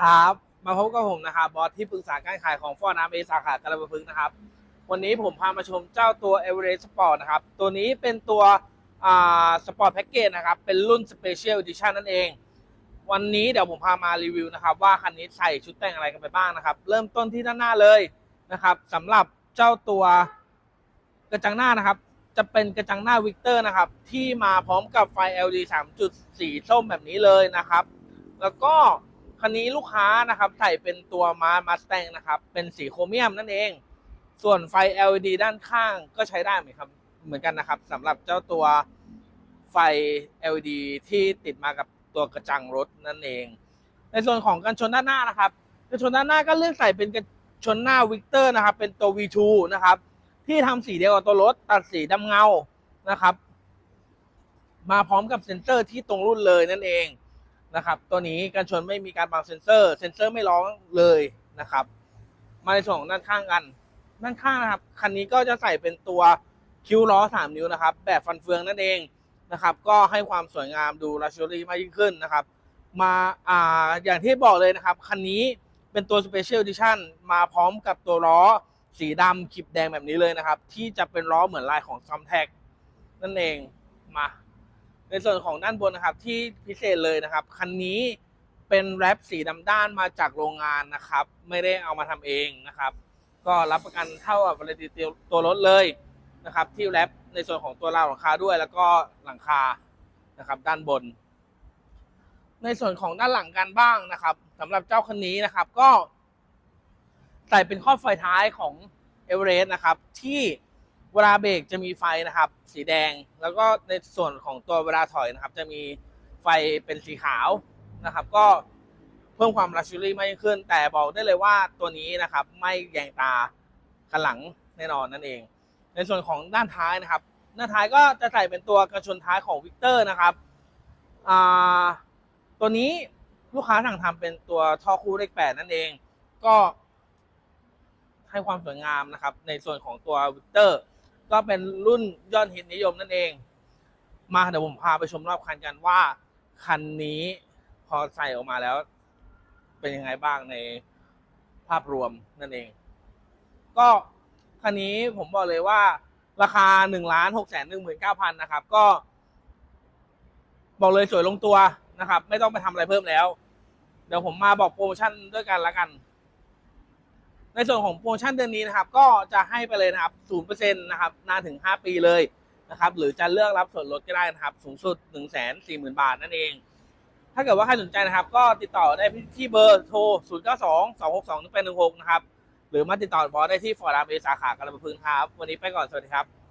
ครับ มาพบกับผมนะครับบอสที่ปรึกษาการขายของฟอร์น้ำเอสาขากระพึกษ์นะครับ วันนี้ผมพามาชมเจ้าตัว e v e r e s t Sport นะครับ ตัวนี้เป็นตัวสปอร์ตแพ็กเกจนะครับ เป็นรุ่น Special Edition นั่นเอง วันนี้เดี๋ยวผมพามารีวิวนะครับ ว่าคันนี้ใส่ชุดแต่งอะไรกันไปบ้างนะครับ เริ่มต้นที่ด้านหน้าเลยนะครับสำหรับเจ้าตัวกระจังหน้านะครับ จะเป็นกระจังหน้าวิกเตอร์นะครับ ที่มาพร้อมกับไฟ LED 3จุดสีส้มแบบนี้เลยนะครับ แล้วก็ คันนี้ลูกค้านะครับใส่เป็นตัวมามาส t ต n นะครับ เป็นสีโครเมียมนั่นเอง ส่วนไฟ LED ด้านข้างก็ใช้ได้เหมือนครับเหมือนกันนะครับสำหรับเจ้าตัวไฟ LED ที่ติดมากับตัวกระจังรถนั่นเอง ในส่วนของกันชนด้านหน้านะครับกันชนด้านหน้าก็เลือกใส่เป็นกันชนหน้าวิกเตอร์นะครับ เป็นตัว V2 นะครับ ที่ทำสีเดียวกับตัวรถตัดสีดำเงานะครับ มาพร้อมกับเซ็นเซอร์ที่ตรงรุ่นเลยนั่นเอง นะครับ ตัวนี้กันชนไม่มีการบังเซนเซอร์ เซนเซอร์ไม่ร้องเลยนะครับ มาในส่วนของด้านข้างกัน ด้านข้างนะครับ คันนี้ก็จะใส่เป็นตัวคิ้วล้อ 3 นิ้วนะครับ แบบฟันเฟืองนั่นเองนะครับ ก็ให้ความสวยงามดูลักชัวรี่มากยิ่งขึ้นนะครับ มาอ่าอย่างที่บอกเลยนะครับ คันนี้เป็นตัว Special Edition มาพร้อมกับตัวล้อสีดำขีบแดงแบบนี้เลยนะครับ ที่จะเป็นล้อเหมือนลายของซัมแท็กนั่นเองมา ในส่วนของด้านบนนะครับที่พิเศษเลยนะครับคันนี้เป็นแรปสีดำด้านมาจากโรงงานนะครับ ไม่ได้เอามาทำเองนะครับ ก็รับประกันเท่ากับวารันตีตัวรถเลยนะครับ ที่แรปในส่วนของตัวราวหลังคาด้วย แล้วก็หลังคานะครับ ด้านบน ในส่วนของด้านหลังกันบ้างนะครับสำหรับเจ้าคันนี้นะครับก็ใส่เป็นข้อไฟท้ายของเอเวอเรสต์นะครับ ที่ เวลาเบรกจะมีไฟนะครับ สีแดง แล้วก็ในส่วนของตัวเวลาถอยนะครับ จะมีไฟเป็นสีขาวนะครับ ก็เพิ่มความลักชัวรี่มากขึ้น แต่บอกได้เลยว่าตัวนี้นะครับ ไม่แยงตาคันหลังแน่นอนนั่นเอง ในส่วนของด้านท้ายนะครับ ด้านท้ายก็จะใส่เป็นตัวกระชนท้ายของวิกเตอร์นะครับตัวนี้ลูกค้าสั่งทำเป็นตัวท่อคู่เลขแปดนั่นเอง ก็ให้ความสวยงามนะครับ ในส่วนของตัววิกเตอร์ ก็เป็นรุ่นยอดฮิตนิยมนั่นเอง มาเดี๋ยวผมพาไปชมรอบคันกันว่า คันนี้พอใส่ออกมาแล้ว เป็นยังไงบ้างในภาพรวมนั่นเอง ก็คันนี้ผมบอกเลยว่า ราคาหนึ่งล้านหกแสนหนึ่งหมื่นเก้าพันนะครับ ก็ บอกเลยสวยลงตัวนะครับ ไม่ต้องไปทำอะไรเพิ่มแล้ว เดี๋ยวผมมาบอกโปรโมชั่นด้วยกันละกัน ในส่วนของโปรโมชั่นเดือนนี้นะครับ ก็จะให้ไปเลยนะครับศูนเปอร์เซ็นต์นะครับนานถึง 5 ปีเลยนะครับ หรือจะเลือกรับส่วนลดก็ได้นะครับ สูงสุด 1 4 0 0 0 0 บาทนั่นเอง ถ้าเกิดว่าใครสนใจนะครับ ก็ติดต่อได้ที่เบอร์โทร 0 9 2 2 6 2 1 8 1 6 นะครับ หรือมาติดต่อบอสได้ที่ฟอร์ดามเอสาขากระพึงครับ วันนี้ไปก่อน สวัสดีครับ